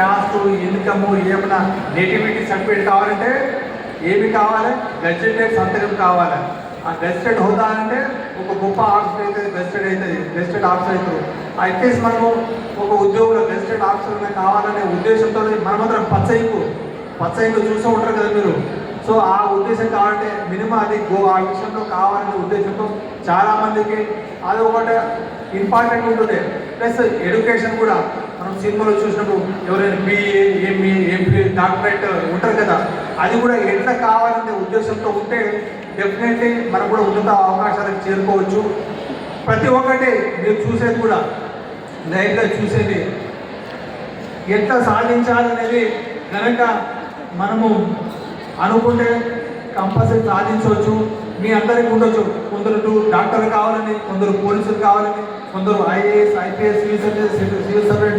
Caste income ఏమైనా nativity certificate కావాలంటే ఏమి కావాలి? గెజిటెడ్ సంతకం కావాలి. ఆ గెజిటెడ్ హోదా అంటే ఒక గొప్ప ఆఫీసర్ అయితే గెజిటెడ్ అవుతుంది గెజిటెడ్ ఆఫీసర్ అవుతారు. అట్లీస్ట్ మనము ఒక ఉద్యోగులు గెజిటెడ్ ఆఫీసర్ కావాలనే ఉద్దేశంతో మనమందరం పచ్చయిపు పచ్చయిపు చూస్తూ ఉంటారు కదా మీరు. సో ఆ ఉద్దేశం కావాలంటే మినిమం అది గో ఆ విషయంలో కావాలనే ఉద్దేశంతో చాలామందికి అది ఒకటి ఇంపార్టెంట్ ఉంటుంది. ప్లస్ ఎడ్యుకేషన్ కూడా. సినిమాలో చూసినప్పుడు ఎవరైనా బిఏ ఎంఏ ఎంపీ డాక్టరేట్ ఉంటారు కదా అది కూడా ఎట్లా కావాలనే ఉద్దేశంతో ఉంటే డెఫినెట్లీ మనం కూడా ఉన్నత అవకాశాలకు చేరుకోవచ్చు. ప్రతి ఒక్కటి మీరు చూసేది కూడా లైఫ్లో చూసేది. ఎట్లా సాధించాలనేది కనుక మనము అనుకుంటే కంపల్సరీ సాధించవచ్చు. మీ అందరికీ ఉండొచ్చు. కొందరు డాక్టర్లు కావాలని కొందరు పోలీసులు కావాలని కొందరు IAS IPS civil service civil service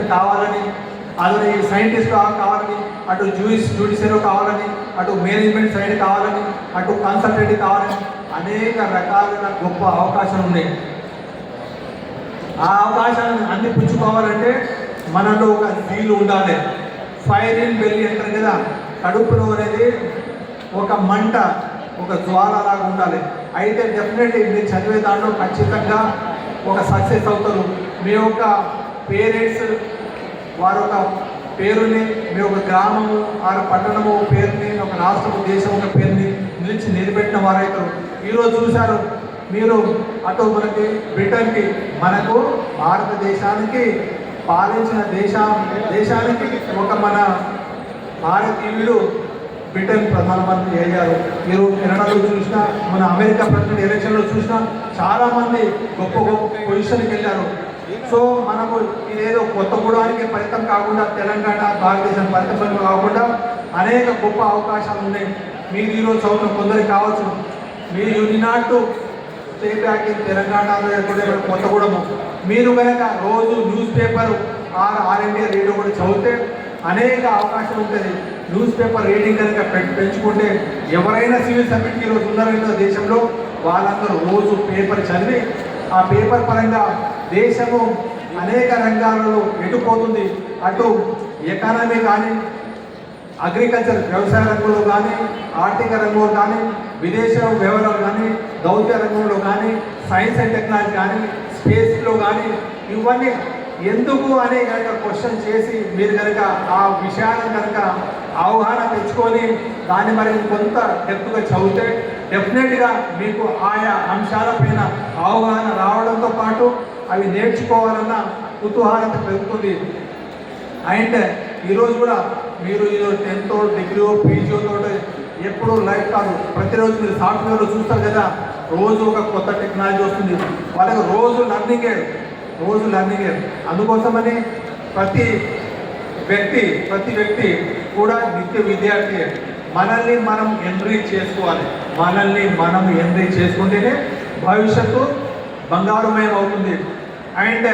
అలాగే సైంటిస్ట్ కావాలని అటు జూయిస్ జ్యుడిషియరీ కావాలని అటు మేనేజ్మెంట్ సైడ్ కావాలని అటు కన్సల్టెంట్ కావాలని అనేక రకాలైన గొప్ప అవకాశాలు ఉన్నాయి. ఆ అవకాశాలను అన్ని పుచ్చుకోవాలంటే మనలో ఒక వీలు ఉండాలి. ఫైర్ ఇన్ బెల్లి అంటారు కదా కడుపులో అనేది ఒక మంట ఒక జ్వాల లాగా ఉండాలి. అయితే డెఫినెట్లీ మీరు చదివే దాంట్లో ఖచ్చితంగా ఒక సక్సెస్ అవుతారు. మీ యొక్క పేరెంట్స్ వారి యొక్క పేరుని మీ యొక్క గ్రామము వారి పట్టణము పేరుని ఒక రాష్ట్రము దేశం ఒక పేరుని నిలిచి నిలబెట్టిన వారైతారు. ఈరోజు చూశారు మీరు అటు మనకి బ్రిటన్కి మనకు భారతదేశానికి పాలించిన దేశ దేశానికి ఒక మన భారతీయులు బ్రిటన్ ప్రధానమంత్రి అయ్యారు. మీరు కెనడాలో చూసినా మన అమెరికా ప్రెసిడెంట్ ఎలక్షన్లో చూసినా చాలామంది గొప్ప గొప్ప పొజిషన్కి వెళ్ళారు. సో మనము ఇదేదో కొత్త గూడానికి ఫలితం కాకుండా తెలంగాణ భారతదేశం ఫలితం కాకుండా అనేక గొప్ప అవకాశాలు ఉన్నాయి. మీరు ఈరోజు చదువుతున్న కొందరికి కావచ్చు. మీరు యూనినాట్ స్టేట్ బ్యాంక్ ఇన్ తెలంగాణలో కూడా మీరు కనుక రోజు న్యూస్ పేపర్ ఆర్ ఆర్ఎండి రేడియో కూడా చదివితే అనేక అవకాశం ఉంటుంది న్యూస్ పేపర్ రీడింగ్ కనుక పె- పెంచుకుంటే ఎవరైనా సివిల్ సర్వీట్ ఈరోజు ఉన్నారో దేశంలో వాళ్ళందరూ రోజు పేపర్ చదివి ఆ పేపర్ పరంగా దేశము అనేక రంగాలలో ఎటుపోతుంది? అటు ఎకానమీ కానీ అగ్రికల్చర్ వ్యవసాయ రంగంలో కానీ ఆర్థిక రంగంలో కానీ విదేశ వ్యవహారాలు కానీ దౌత్య రంగంలో కానీ సైన్స్ అండ్ టెక్నాలజీ కానీ స్పేస్లో కానీ ఇవన్నీ ఎందుకు అనే కనుక క్వశ్చన్ చేసి మీరు కనుక ఆ విషయాలను కనుక అవగాహన తెచ్చుకొని దాన్ని మరి కొంత డెప్త్గా చదివితే డెఫినెట్గా మీకు ఆయా అంశాలపైన అవగాహన రావడంతో పాటు అవి నేర్చుకోవాలన్న కుతూహలత పెరుగుతుంది. అండ్ ఈరోజు కూడా మీరు ఈరోజు టెన్త్ డిగ్రీ పీజీ తోటి ఎప్పుడు లైఫ్ కాదు. ప్రతిరోజు మీరు సాఫ్ట్వేర్లో చూస్తారు కదా రోజు ఒక కొత్త టెక్నాలజీ వస్తుంది. వాళ్ళకి రోజు లర్నింగే రోజు లర్నింగే అందుకోసమని ప్రతి వ్యక్తి ప్రతి వ్యక్తి కూడా నిత్య విద్యార్థి మనల్ని మనం ఎంట్రీచ్ చేసుకోవాలి. మనల్ని మనం ఎంట్రీచ్ చేసుకుంటేనే భవిష్యత్తు బంగారుమయం అవుతుంది అండ్